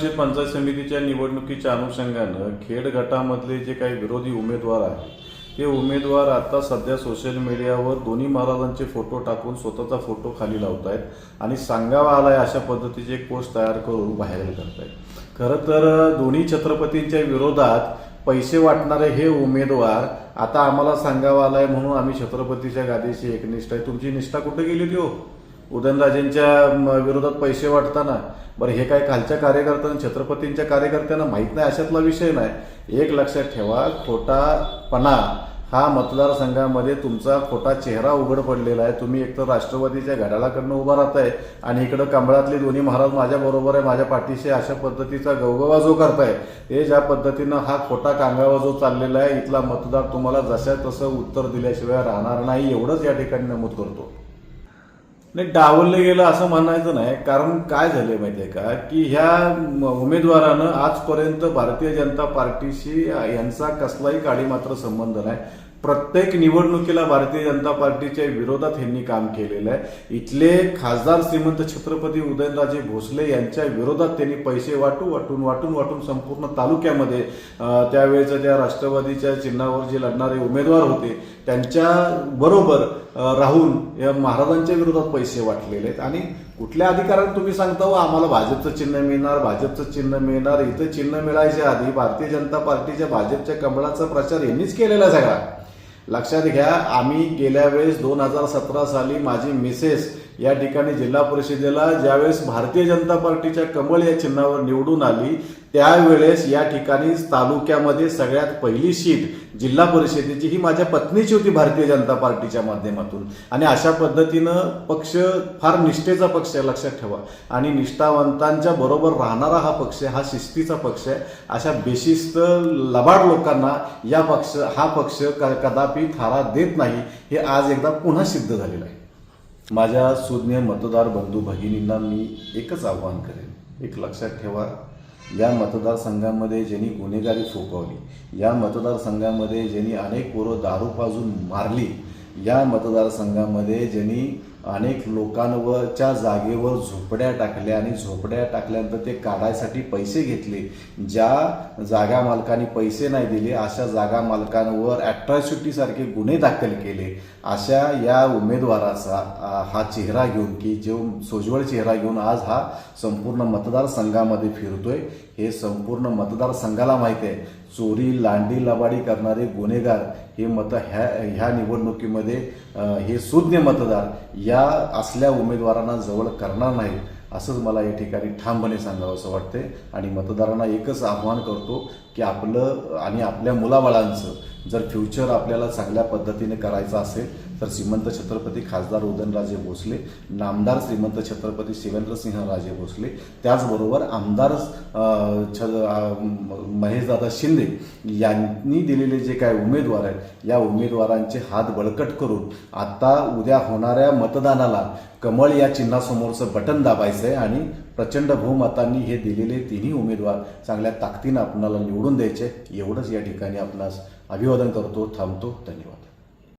परिषद पंचायत समितीच्या निवडणुकीच्या अनुषंगानं खेड गटामधले जे काही विरोधी उमेदवार आहेत ते उमेदवार आता सध्या सोशल मीडियावर दोन्ही महाराजांचे फोटो टाकून स्वतःचा फोटो खाली लावत आहेत आणि सांगावा आलाय अशा पद्धतीचे एक पोस्ट तयार करून व्हायरल करतायत. खरं तर दोन्ही छत्रपतींच्या विरोधात पैसे वाटणारे हे उमेदवार आता आम्हाला सांगावा आलाय म्हणून आम्ही छत्रपतीच्या गादीशी एकनिष्ठ आहे. तुमची निष्ठा कुठे गेली होती हो? उदयनराजेंच्या विरोधात पैसे वाटताना बरं हे काय खालच्या कार्यकर्त्यांना छत्रपतींच्या कार्यकर्त्यांना माहीत नाही अशातला विषय नाही. एक लक्षात ठेवा खोटापणा हा मतदारसंघामध्ये तुमचा खोटा चेहरा उघड पडलेला आहे. तुम्ही एकतर राष्ट्रवादीच्या घड्याळाकडनं उभा राहताय आणि इकडं कमळातले दोन्ही महाराज माझ्या बरोबर आहे माझ्या पाठीशी अशा पद्धतीचा गवगवा जो करताय. ते ज्या पद्धतीनं हा खोटा कांगावा जो चाललेला आहे इथला मतदार तुम्हाला जशा तसं उत्तर दिल्याशिवाय राहणार नाही एवढंच या ठिकाणी नमूद करतो. नाही डावललं गेलं असं म्हणायचं नाही. कारण काय झालंय माहितीये का? की ह्या उमेदवारानं आजपर्यंत भारतीय जनता पार्टीशी यांचा कसलाही काळी मात्र संबंध नाही. प्रत्येक निवडणुकीला भारतीय जनता पार्टीच्या विरोधात यांनी काम केलेलं आहे. इथले खासदार श्रीमंत छत्रपती उदयनराजे भोसले यांच्या विरोधात त्यांनी पैसे वाटू वाटून वाटून वाटून संपूर्ण तालुक्यामध्ये त्यावेळेच्या त्या राष्ट्रवादीच्या चिन्हावर जे लढणारे उमेदवार होते त्यांच्या बरोबर राहून या महाराजांच्या विरोधात पैसे वाटलेले आहेत. आणि कुठल्या अधिकाऱ्यांना तुम्ही सांगता व आम्हाला भाजपचं चिन्ह मिळणार भाजपचं चिन्ह मिळणार इथं चिन्ह मिळायच्या आधी भारतीय जनता पार्टीच्या भाजपच्या कमळाचा प्रचार यांनीच केलेला सगळा लक्षात घ्या आम्ही गेल्या वेळेस दोन हजार सतरा साली माझी मिसेस या ठिकाणी जिल्हा परिषदेला ज्यावेळेस भारतीय जनता पार्टीच्या कमळ या चिन्हावर निवडून आली त्यावेळेस या ठिकाणी तालुक्यामध्ये सगळ्यात पहिली सीट जिल्हा परिषदेची ही माझ्या पत्नीची होती भारतीय जनता पार्टीच्या माध्यमातून. आणि अशा पद्धतीनं पक्ष फार निष्ठेचा पक्ष आहे लक्षात ठेवा. आणि निष्ठावंतांच्या बरोबर राहणारा हा पक्ष हा शिस्तीचा पक्ष आहे. अशा बेशिस्त लबाड लोकांना या पक्ष हा पक्ष क- कदापि थारा देत नाही हे आज एकदा पुन्हा सिद्ध झालेलं आहे. माझ्या सुज्ञ मतदार बंधू भगिनींना मी एकच आव्हान करेन. एक लक्षात ठेवा या मतदारसंघामध्ये ज्यांनी गुन्हेगारी फोकवली या मतदारसंघामध्ये ज्यांनी अनेक पोरं दारू पाजून मारली या मतदारसंघामध्ये ज्यांनी अनेक लोकांवरच्या जागेवर झोपड्या टाकल्या आणि झोपड्या टाकल्यानंतर ते काढायसाठी पैसे घेतले. ज्या जागा मालकांनी पैसे नाही दिले अशा जागा मालकांवर अट्रॉसिटी सारखे गुन्हे दाखल केले. अशा या उमेदवाराचा हा चेहरा घेऊन की जो सोज्वळ चेहरा घेऊन आज हा संपूर्ण मतदारसंघामध्ये फिरतोय. हे संपूर्ण मतदारसंघाला माहिती आहे. चोरी लांडी लबाडी करणारे गुन्हेगार हे मत ह्या ह्या निवडणुकीमध्ये हे सुज्ञ मतदार या असल्या उमेदवारांना जवळ करणार नाही असंच मला या ठिकाणी ठामपणे सांगावं असं वाटते आणि मतदारांना एकच आव्हान करतो की आपलं आणि आपल्या मुलाबाळांचं जर फ्युचर आपल्याला चांगल्या पद्धतीने करायचं असेल तर श्रीमंत छत्रपती खासदार उदयनराजे भोसले नामदार श्रीमंत छत्रपती शिवेंद्रसिंह राजे भोसले त्याचबरोबर आमदार छ महेशदादा शिंदे यांनी दिलेले जे काय उमेदवार आहेत या उमेदवारांचे हात बळकट करून आता उद्या होणाऱ्या मतदानाला कमळ या चिन्हासमोरचं बटन दाबायचं आहे आणि प्रचंड बहुमतांनी हे दिलेले तिन्ही उमेदवार चांगल्या ताकदीनं आपणाला निवडून द्यायचे. एवढंच या ठिकाणी आपणास अभिवादन करतो थांबतो. धन्यवाद.